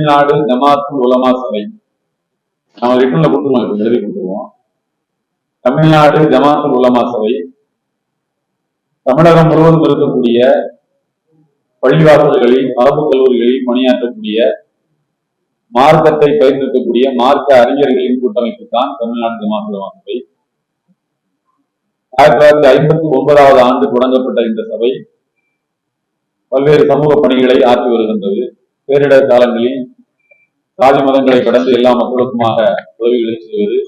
தமிழ்நாடு ஜமாத்து உலமா சபை. நம்ம ரிட்டன்ல கொடுத்துருவோம் இப்ப எழுதி கொடுத்துருவோம். தமிழ்நாடு ஜமாத்து உலமா சபை. தமிழகம் முழுவதும் இருக்கக்கூடிய பள்ளிவாசல்களில் மரபு கல்லூரிகளில் பணியாற்றக்கூடிய மார்க்கத்தை பயிர்ந்திருக்கக்கூடிய மார்க்க அறிஞர்களின் கூட்டமைப்பு தான் தமிழ்நாடு ஜமாத்து உலமா சபை. ஆயிரத்தி தொள்ளாயிரத்தி ஐம்பத்தி ஒன்பதாவது ஆண்டு தொடங்கப்பட்ட இந்த சபை பல்வேறு சமூக பணிகளை ஆற்றி வருகின்றது. பேரிடர் காலங்களில் சாதி மதங்களை கடந்து எல்லா மக்களுக்குமாக உதவிகளை செய்வது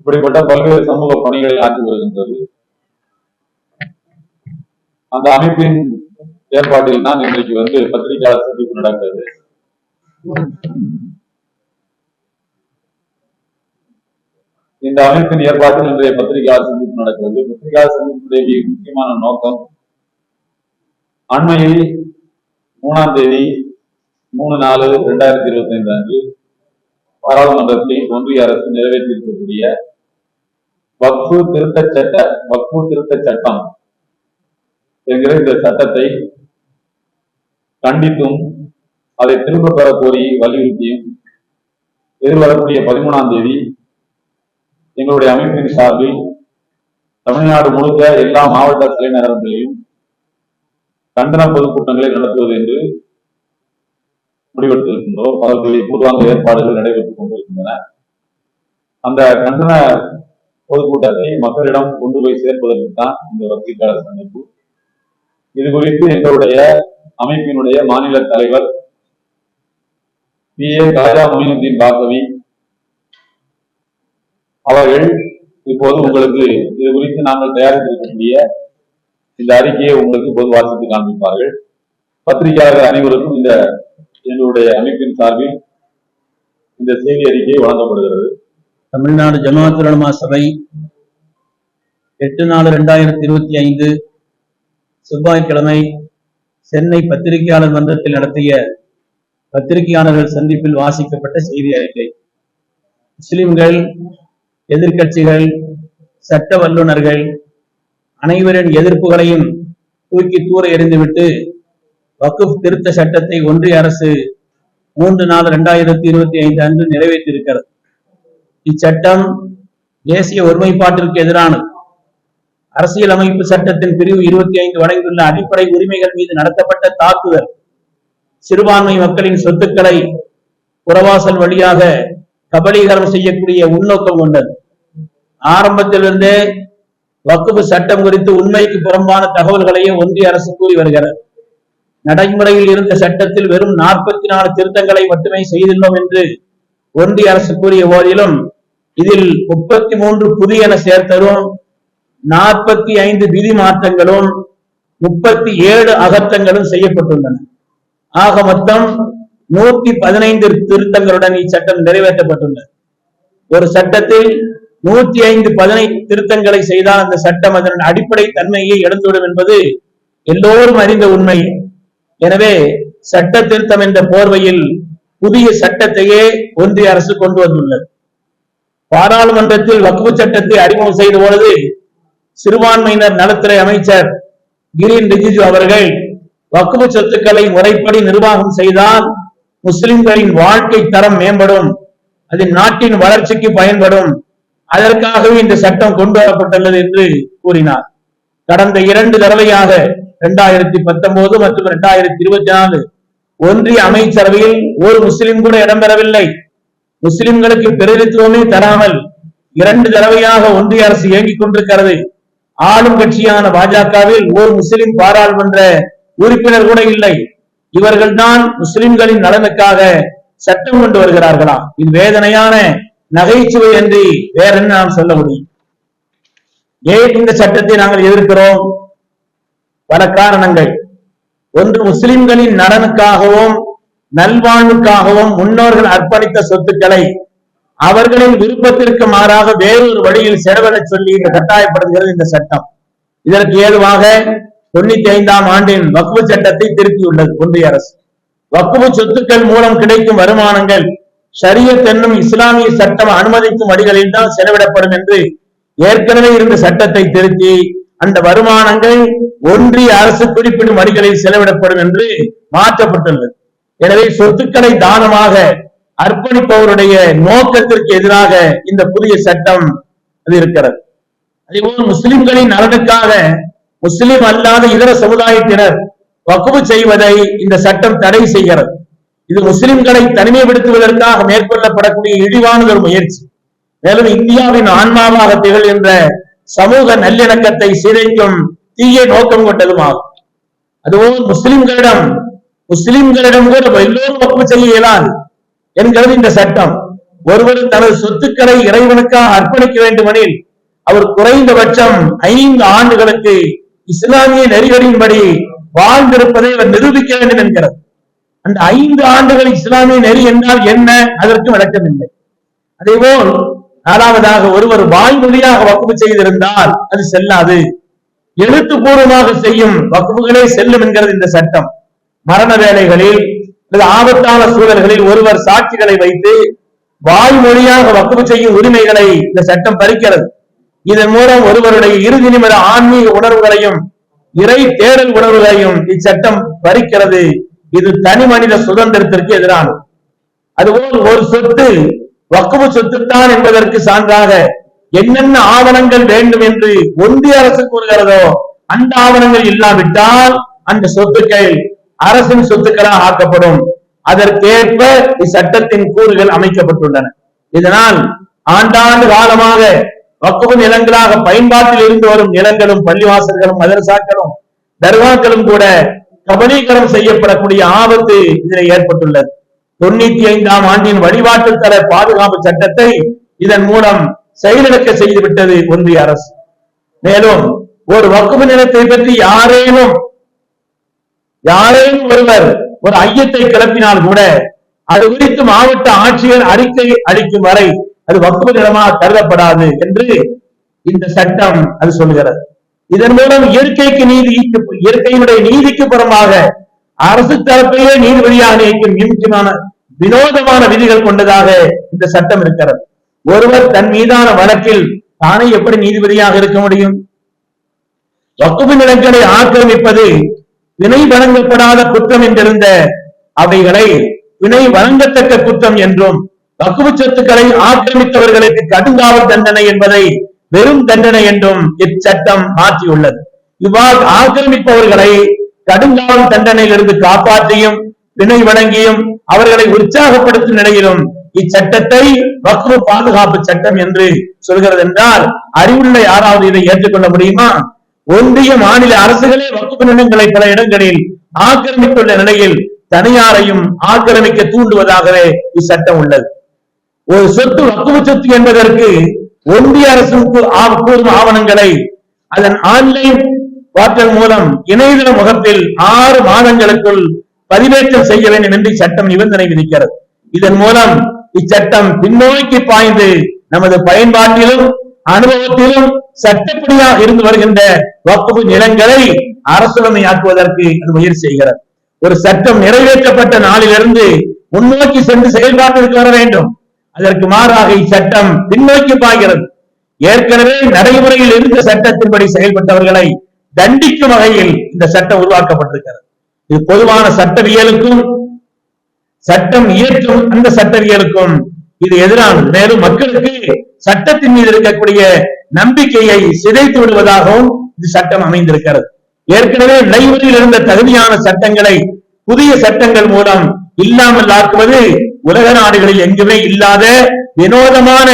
இப்படிப்பட்ட பல்வேறு சமூக பணிகளை ஆற்றி வருகின்றது. அந்த அமைப்பின் ஏற்பாட்டில் தான் இன்றைக்கு வந்து பத்திரிகையாளர் சந்திப்பு நடக்கிறது. இந்த அமைப்பின் ஏற்பாட்டில் இன்றைய பத்திரிகையாளர் சந்திப்பு நடக்கிறது. பத்திரிகையாளர் சந்திப்பு முக்கியமான நோக்கம் அண்மையில் மூணாம் தேதி மூணு நாலு இரண்டாயிரத்தி இருபத்தி ஐந்து அன்று பாராளுமன்றத்தில் ஒன்றிய அரசு நிறைவேற்றியிருக்கக்கூடிய வக்ஃபு திருத்த சட்ட வக்ஃபு திருத்த சட்டம் என்கிற இந்த சட்டத்தை கண்டித்தும் அதை திரும்ப பெற கோரி வலியுறுத்தியும் எதிர்வரக்கூடிய பதிமூணாம் தேதி எங்களுடைய அமைப்பின் சார்பில் தமிழ்நாடு முழுக்க எல்லா மாவட்ட தலைநகரங்களிலும் கண்டன பொதுக்கூட்டங்களை நடத்துவது என்று முடிவெடுத்திருக்கின்றோம். அவர்களுடைய பூர்வாங்க ஏற்பாடுகள் நடைபெற்றுக் கொண்டிருக்கின்றன. அந்த கண்டன பொதுக்கூட்டத்தை மக்களிடம் கொண்டு போய் சேர்ப்பதற்கு தான் இந்த வங்கிக்கால சந்திப்பு. இது குறித்து எங்களுடைய அமைப்பினுடைய மாநில தலைவர் பி ஏ ராஜா மொயினுদ্দিன் பாசவி அவர்கள் இப்போது உங்களுக்கு இது குறித்து நாங்கள் தயாரித்திருக்கக்கூடிய இந்த அறிக்கையை உங்களுக்கு பொது வாசித்து காண்பிப்பார்கள். பத்திரிகையாளர்கள் அனைவருக்கும் இந்த எங்களுடைய அமைப்பின் சார்பில் இந்த செய்தி அறிக்கை வழங்கப்படுகிறது. தமிழ்நாடு ஜமாத்துலமா சபை எட்டு நாலு ரெண்டாயிரத்தி இருபத்தி ஐந்து செவ்வாய்க்கிழமை சென்னை பத்திரிகையாளர் மன்றத்தில் நடத்திய பத்திரிகையாளர்கள் சந்திப்பில் வாசிக்கப்பட்ட செய்தி அறிக்கை. முஸ்லிம்கள் எதிர்க்கட்சிகள் சட்ட வல்லுநர்கள் அனைவரின் எதிர்ப்புகளையும் தூக்கி தூர எறிந்துவிட்டு வக்குப் திருத்த சட்டத்தை ஒன்றிய அரசு மூன்று நாலு இரண்டாயிரத்தி இருபத்தி ஐந்து அன்று நிறைவேற்றியிருக்கிறது. இச்சட்டம் தேசிய ஒருமைப்பாட்டிற்கு எதிரானது. அரசியலமைப்பு சட்டத்தின் பிரிவு இருபத்தி ஐந்து வழங்கியுள்ள அடிப்படை உரிமைகள் மீது நடத்தப்பட்ட தாக்குதல் சிறுபான்மை மக்களின் சொத்துக்களை புறவாசல் வழியாக கபலீகரம் செய்யக்கூடிய உள்நோக்கம் கொண்டது. ஆரம்பத்திலிருந்தே வக்குவு சட்டம் குறித்து உண்மைக்கு புறம்பான தகவல்களையே ஒன்றிய அரசு கூறி வருகிறது. நடைமுறையில் இருந்த சட்டத்தில் வெறும் நாற்பத்தி நாலு திருத்தங்களை மட்டுமே செய்துள்ளோம் என்று ஒன்றிய அரசு கூறிய போதிலும் இதில் முப்பத்தி மூன்று புதியன சேர்த்ததும் நாற்பத்தி ஐந்து விதி மாற்றங்களும் முப்பத்தி ஏழு அகற்றங்களும் செய்யப்பட்டுள்ளன. ஆக மொத்தம் நூத்தி பதினைந்து திருத்தங்களுடன் இச்சட்டம் நிறைவேற்றப்பட்டுள்ளது. ஒரு சட்டத்தில் நூத்தி ஐந்து பதினைந்து திருத்தங்களை செய்தால் அந்த சட்டம் அதன் அடிப்படை தன்மையை இழந்துவிடும் என்பது எல்லோரும் அறிந்த உண்மை. எனவே சட்ட திருத்தம் என்ற போர்வையில் புதிய சட்டத்தையே ஒன்றிய அரசு கொண்டு வந்துள்ளது. பாராளுமன்றத்தில் வக்குவு சட்டத்தை அறிமுகம் செய்த பொழுது சிறுபான்மையினர் நலத்துறை அமைச்சர் கிரீன் ரிஜிஜு அவர்கள் வக்குவு சொத்துக்களை முறைப்படி நிர்வாகம் செய்தால் முஸ்லிம்களின் வாழ்க்கை தரம் மேம்படும் அது நாட்டின் வளர்ச்சிக்கு பயன்படும் அதற்காகவே இந்த சட்டம் கொண்டு வரப்பட்டுள்ளது என்று கூறினார். கடந்த இரண்டு தடவையாக இரண்டாயிரத்தி பத்தொன்பது மற்றும் இரண்டாயிரத்தி இருபத்தி நாலு ஒன்றிய அமைச்சரவையில் ஒரு முஸ்லிம் கூட இடம்பெறவில்லை. முஸ்லிம்களுக்கு பிரதித்துவமே தராமல் இரண்டு தடவையாக ஒன்றிய அரசு இயங்கிக் கொண்டிருக்கிறது. ஆளும் கட்சியான பாஜகவில் ஒரு முஸ்லிம் பாராளுமன்ற உறுப்பினர் கூட இல்லை. இவர்கள்தான் முஸ்லிம்களின் நலனுக்காக சட்டம் கொண்டு வருகிறார்களா? இது வேதனையான நகைச்சுவை அன்றி வேற என்ன நாம் சொல்ல முடியும்? ஏன் இந்த சட்டத்தை நாங்கள் எதிர்க்கிறோம்? பல காரணங்கள். ஒன்று முஸ்லிம்களின் நலனுக்காகவும் நல்வாழ்வுக்காகவும் முன்னோர்கள் அர்ப்பணித்த சொத்துக்களை அவர்களின் விருப்பத்திற்கு மாறாக வேறொரு வழியில் செலவிட சொல்லி இந்த கட்டாயப்படுத்துகிறது இந்த சட்டம். இதற்கு ஏதுவாக தொண்ணூத்தி ஐந்தாம் ஆண்டின் வக்குவு சட்டத்தை திருத்தியுள்ளது ஒன்றிய அரசு. வக்குவு சொத்துக்கள் மூலம் கிடைக்கும் வருமானங்கள் ஷரியத் என்னும் இஸ்லாமிய சட்டம் அனுமதிக்கும் வழிகளில் தான் செலவிடப்படும் என்று ஏற்கனவே இருந்த சட்டத்தை திருத்தி அந்த வருமானங்கள் ஒன்றிய அரசு குறிப்பிடும் வழிகளில் செலவிடப்படும் என்று மாற்றப்பட்டுள்ளது. எனவே சொத்துக்களை தானமாக அர்ப்பணிப்பவருடைய நோக்கத்திற்கு எதிராக இந்த புதிய சட்டம் அது இருக்கிறது. அதேபோல் முஸ்லிம்களின் நலனுக்காக முஸ்லிம் அல்லாத இதர சமுதாயத்தினர் வக்குவு செய்வதை இந்த சட்டம் தடை செய்கிறது. இது முஸ்லிம்களை தனிமைப்படுத்துவதற்காக மேற்கொள்ளப்படக்கூடிய இழிவானது ஒரு முயற்சி. மேலும் இந்தியாவின் ஆன்மாவாக திகழ்கின்ற சமூக நல்லிணக்கத்தை சீரழிக்கும் தீய நோக்கம் கொண்டதும் ஆகும் அதுபோல் முஸ்லிம்களிடம் முஸ்லிம்களிடம் கூட எல்லோரும் ஒப்பு செய்ய இயலாது என்கிறது இந்த சட்டம். ஒருவர் தனது சொத்துக்களை இறைவனுக்காக அர்ப்பணிக்க வேண்டுமெனில் அவர் குறைந்தபட்சம் ஐந்து ஆண்டுகளுக்கு இஸ்லாமிய நெறிகளின்படி வாழ்ந்திருப்பதை அவர் நிரூபிக்க வேண்டும் என்கிறது. அந்த ஐந்து ஆண்டுகள் இஸ்லாமிய நெறி என்றால் என்ன? அதற்கு விளக்கமில்லை அதேபோல் நாலாவதாக ஒருவர் வாய்மொழியாக வக்குவு செய்திருந்தால் அது செல்லாது. எழுத்துப்பூர்வமாக செய்யும் வக்குவுகளே செல்லும் என்கிறது இந்த சட்டம். மரண வேலைகளில் அல்லது ஆபத்தான சூழல்களில் ஒருவர் சாட்சிகளை வைத்து வாய்மொழியாக வக்குவு செய்யும் உரிமைகளை இந்த சட்டம் பறிக்கிறது. இதன் மூலம் ஒருவருடைய இறுதி நிமிட ஆன்மீக உணர்வுகளையும் இறை தேடல் உணர்வுகளையும் இச்சட்டம் பறிக்கிறது. இது தனி மனித சுதந்திரத்திற்கு எதிரானது. அதுபோல் ஒரு சொத்து வக்குவு சொத்துத்தான் என்பதற்கு சான்றாக என்னென்ன ஆவணங்கள் வேண்டும் என்று ஒன்றிய அரசு கூறுகிறதோ அந்த ஆவணங்கள் இல்லாவிட்டால் அந்த சொத்துக்கள் அரசின் சொத்துக்களாக ஆக்கப்படும். அதற்கேற்ப இச்சட்டத்தின் கூறுகள் அமைக்கப்பட்டுள்ளன. இதனால் ஆண்டாண்டு காலமாக வக்குவு நிலங்களாக பயன்பாட்டில் இருந்து வரும் நிலங்களும் பள்ளிவாசல்களும் மதரசாக்களும் தர்காக்களும் கூட கபலீகரம் செய்யப்படக்கூடிய ஆபத்து இதில் ஏற்பட்டுள்ளது. தொண்ணூத்தி ஐந்தாம் ஆண்டின் வழிபாட்டு தர பாதுகாப்பு சட்டத்தை இதன் மூலம் செயலிழக்க செய்துவிட்டது ஒன்றிய அரசு. மேலும் ஒரு வக்குவு நிலத்தை பற்றி யாரேனும் யாரேனும் ஒருவர் ஒரு ஐயத்தை கிளப்பினால் கூட அது குறித்து மாவட்ட ஆட்சியர் அறிக்கை அளிக்கும் வரை அது வக்குவு நிலமாக கருதப்படாது என்று இந்த சட்டம் அது சொல்கிறது இதன் மூலம் இயற்கைக்கு நீதி இயற்கையினுடைய நீதிக்கு புறமாக அரசு தரப்பிலே நீதிபதியாக நியமிக்கும் முக்கியமான வினோதமான விதிகள் கொண்டதாக இந்த சட்டம் இருக்கிறது. ஒருவர் தன் மீதான வழக்கில் தானே எப்படி நீதிபதியாக இருக்க முடியும்? வக்குவு நிலங்களை ஆக்கிரமிப்பது வினை வழங்கப்படாத குற்றம் என்றிருந்த அவைகளை வினை வழங்கத்தக்க குற்றம் என்றும் வக்குவு சொத்துக்களை ஆக்கிரமித்தவர்களுக்கு கடுங்காவல் தண்டனை என்பதை வெறும் தண்டனை என்றும் இச்சட்டம் மாற்றியுள்ளது. இவ்வாறு ஆக்கிரமிப்பவர்களை கடுங்காலம் தண்டனையிலிருந்து காப்பாற்றியும் வினை வழங்கியும் அவர்களை உற்சாகப்படுத்தும் நிலையிலும் இச்சட்டத்தை வக்குவு பாதுகாப்பு சட்டம் என்று சொல்கிறது என்றால் அறிவுள்ள யாராவது இதை ஏற்றுக்கொள்ள முடியுமா? ஒன்றிய மாநில அரசுகளே வகுப்பு நிலங்களை பல இடங்களில் ஆக்கிரமித்துள்ள நிலையில் தனியாரையும் ஆக்கிரமிக்க தூண்டுவதாகவே இச்சட்டம் உள்ளது. ஒரு சொத்து வக்குவ சொத்து என்பதற்கு ஒன்றிய அரசு கூ- ஆ- கூறும் ஆவணங்களை அதன் ஆன்லைன் வாற்றல் மூலம் இணையதள முகத்தில் ஆறு மாதங்களுக்குள் பதிவேற்றம் செய்ய வேண்டும் என்று சட்டம் நிபந்தனை விதிக்கிறது. இதன் மூலம் இச்சட்டம் பின்னோக்கி பாய்ந்து நமது பயன்பாட்டிலும் அனுபவத்திலும் சட்டப்படியாக இருந்து வருகின்ற வக்குவு நிலங்களை அரசுடைமையாக்குவதற்கு அது முயற்சி செய்கிறது. ஒரு சட்டம் நிறைவேற்றப்பட்ட நாளிலிருந்து முன்னோக்கி சென்று செயல்பாட்டிற்கு வர வேண்டும். அதற்கு மாறாக இச்சட்டம் பின்னோக்கி பாய்கிறது. ஏற்கனவே நடைமுறையில் இருந்த சட்டத்தின்படி செயல்பட்டவர்களை தண்டிக்கும் வகையில் இந்த சட்டம் உருவாக்கப்பட்டிருக்கிறது. இது பொதுவான சட்டவியலுக்கும் சட்டம் இயற்றும் அந்த சட்டவியலுக்கும் இது எதிரானது. மேலும் மக்களுக்கு சட்டத்தின் மீது இருக்கக்கூடிய நம்பிக்கையை சிதைத்து விடுவதாகவும் இது சட்டம் அமைந்திருக்கிறது. ஏற்கனவே நடைமுறையில் இருந்த தகுதியான சட்டங்களை புதிய சட்டங்கள் மூலம் இல்லாமல் ஆக்குவது உலக நாடுகளில் எங்குமே இல்லாத வினோதமான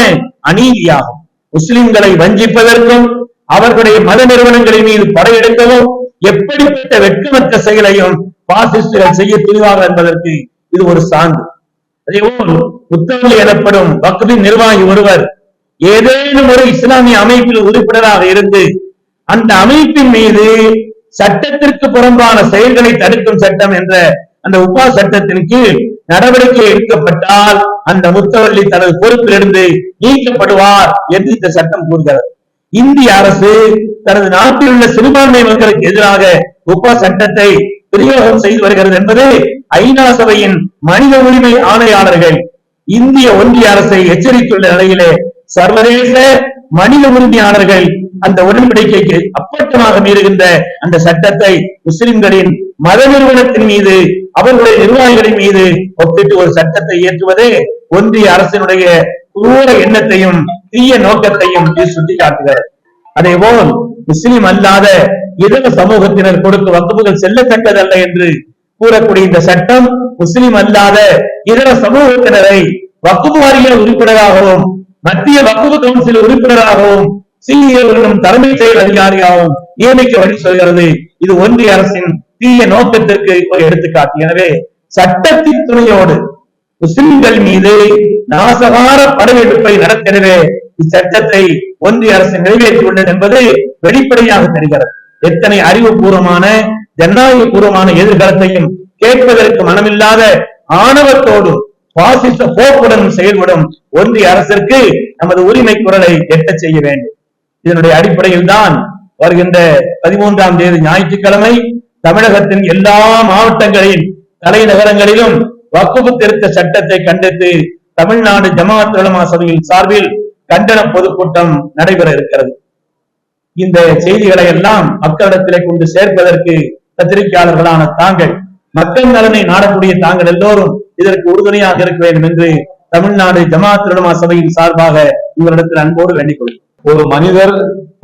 அநீதியாகும். முஸ்லிம்களை வஞ்சிப்பதற்கும் அவர்களுடைய மத நிறுவனங்களின் மீது படையெடுக்கவும் எப்படிப்பட்ட வெட்கமற்ற செயலையும் பாசிஸ்டுகள் செய்ய துணிவாக என்பதற்கு இது ஒரு சான்று. அதேபோல் புத்தகங்கள் எனப்படும் வக்பின் நிர்வாகி ஒருவர் ஏதேனும் ஒரு இஸ்லாமிய அமைப்பில் உறுப்பினராக இருந்து அந்த அமைப்பின் மீது சட்டத்திற்கு புறம்பான செயல்களை தடுக்கும் சட்டம் என்ற அந்த உபா சட்டத்தின் கீழ் நடவடிக்கை எடுக்கப்பட்டால் அந்த முத்தவள்ளி தனது பொறுப்பிலிருந்து நீக்கப்படுவார் என்று இந்த சட்டம் கூறுகிறது. இந்திய அரசு தனது நாட்டில் உள்ள சிறுபான்மை மக்களுக்கு எதிராக உபா சட்டத்தை பிரயோகம் செய்து வருகிறது என்பது ஐநா சபையின் மனித உரிமை ஆணையாளர்கள் இந்திய ஒன்றிய அரசை எச்சரித்துள்ள நிலையிலே சர்வதேச மனித உரிமையாளர்கள் அந்த உடன்படிக்கைக்கு அப்பட்டமாக மீறுகின்ற அந்த சட்டத்தை முஸ்லிம்களின் மத நிறுவனத்தின் மீது அவர்களுடைய நிர்வாகிகளின் மீது ஒப்பிட்டு ஒரு சட்டத்தை இயற்றுவது ஒன்றிய அரசினுடைய கூற எண்ணத்தையும் தீய நோக்கத்தையும் இது சுட்டிக்காட்டுகிறது. அதே போல் முஸ்லிம் அல்லாத இதர சமூகத்தினர் கொடுக்கும் வகுப்புகள் செல்லத்தக்கதல்ல என்று கூறக்கூடிய இந்த சட்டம் முஸ்லிம் அல்லாத இதர சமூகத்தினரை வக்குபு வாரிய உறுப்பினராகவும் மத்திய வக்குபு கவுன்சில் உறுப்பினராகவும் சிஇஓ தலைமைச் செயல் அதிகாரியாகவும் நியமிக்க வழி சொல்கிறது. இது ஒன்றிய அரசின் தீய நோக்கத்திற்கு ஒரு எடுத்துக்காட்டு. எனவே சட்டத்தின் துணையோடு முஸ்லிம்கள் மீது நாசகார படையெடுப்பை நடத்தினவே இச்சட்டத்தை ஒன்றிய அரசு நிறைவேற்றியுள்ளது என்பது வெளிப்படையாக தெரிகிறது. எத்தனை அறிவுபூர்வமான ஜனநாயக பூர்வமான எதிர்காலத்தையும் கேட்பதற்கு மனமில்லாத ஆணவத்தோடும் பாசிச போக்குடன் செயல்படும் ஒன்றிய அரசிற்கு நமது உரிமை குரலை எட்ட செய்ய வேண்டும். இதனுடைய அடிப்படையில் தான் வருகின்ற பதிமூன்றாம் தேதி ஞாயிற்றுக்கிழமை தமிழகத்தின் எல்லா மாவட்டங்களின் தலைநகரங்களிலும் வக்குப்பு திருத்த சட்டத்தை கண்டித்து தமிழ்நாடு ஜமாஅத் உலமா சபையின் சார்பில் கண்டன பொதுக்கூட்டம் நடைபெற இருக்கிறது. இந்த செய்திகளை எல்லாம் மக்களிடத்திலே கொண்டு சேர்ப்பதற்கு பத்திரிகையாளர்களான தாங்கள் மக்கள் நலனை நாடக்கூடிய தாங்கள் எல்லோரும் இதற்கு உறுதுணையாக இருக்க வேண்டும் என்று தமிழ்நாடு ஜமாஅத் உலமா சபையின் சார்பாக உங்களிடத்தில் அன்போடு வேண்டிக் கொள்கிறேன். ஒரு மனிதர்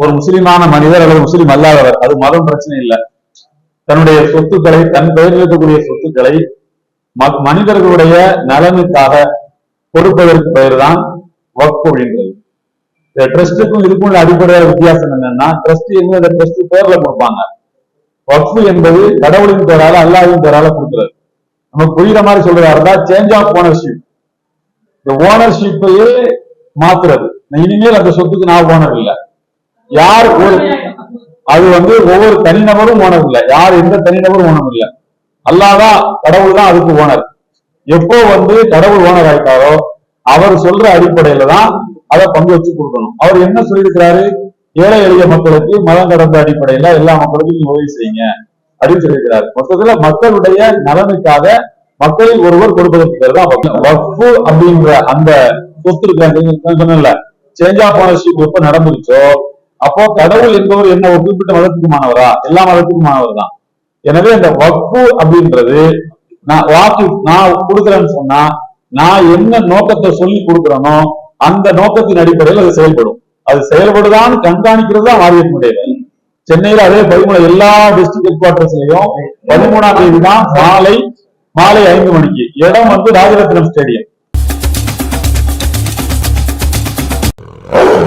ஒரு முஸ்லிமான மனிதர் அல்லது முஸ்லிம் அல்லாதவர் அது மதம் பிரச்சனை இல்லை. தன்னுடைய சொத்துக்களை தன் பெயரில் இருக்கக்கூடிய சொத்துக்களை மனிதர்களுடைய நலனுக்காக கொடுப்பதற்கு பெயர் தான் வக்ஃப் அப்படின்றது. இந்த ட்ரஸ்டுக்கும் இதுக்கும் உள்ள அடிப்படையான வித்தியாசம் என்னன்னா ட்ரஸ்ட் எங்க அந்த ட்ரஸ்ட் பேர்ல கொடுப்பாங்க. வக்ஃப் என்பது கடவுளின் பேரால அல்லாவின் பேரால கொடுக்குறது. நம்ம புரியுற மாதிரி சொல்றதா இருந்தா சேஞ்ச் ஆஃப் ஓனர்ஷிப் இந்த ஓனர்ஷிப்பையே மாத்துறது. இனிமேல் அந்த சொத்துக்கு நான் ஓனர் இல்லை. யார் ஒரு அது வந்து ஒவ்வொரு தனிநபரும் ஓனர் இல்லை. யார் எந்த தனிநபரும் ஓனர் இல்ல. அல்லாதான் கடவுள் தான் அதுக்கு ஓனர் எப்போ வந்து கடவுள் ஓனர் ஆயிட்டாரோ அவர் சொல்ற அடிப்படையில தான் அதை பங்கு வச்சு கொடுக்கணும். அவர் என்ன சொல்லியிருக்கிறாரு? ஏழை எளிய மக்களுக்கு மதம் கடந்த அடிப்படையில எல்லா மக்களுக்கும் நீங்க உதவி செய்யுங்க அப்படின்னு சொல்லியிருக்கிறார். மொத்தத்துல மக்களுடைய நலனுக்காக மக்களில் ஒருவர் கொடுப்பதற்கு பேர் தான் வக்ஃபு அப்படிங்கிற அந்த சொத்து இருக்க சொன்னல சேஞ்ச் ஆஃப் ஓனர்ஷிப் எப்ப நடந்துருச்சோ அப்போ கடவுள் என்பவர் என்ன ஒரு குறிப்பிட்ட மதத்துக்கு மாணவரா? எல்லா மதத்துக்கு மாணவர் தான் எனவே இந்த வக்கு அப்படின்றது நான் வாக்கு நான் கொடுக்குறேன்னு சொன்னா நான் என்ன நோக்கத்தை சொல்லி கொடுக்குறேனோ அந்த நோக்கத்தின் அடிப்படையில் அது செயல்படும். அது செயல்படுதான்னு கண்காணிக்கிறது தான் வாரியத்தினுடைய வேலை. சென்னையில அதே பதிமூணு எல்லா டிஸ்ட்ரிக்ட் ஹெட் குவார்டர்ஸ்லயும் பதிமூணாம் தேதி தான் மாலை மாலை ஐந்து மணிக்கு. இடம் வந்து ராஜரத்னம் ஸ்டேடியம் Oh!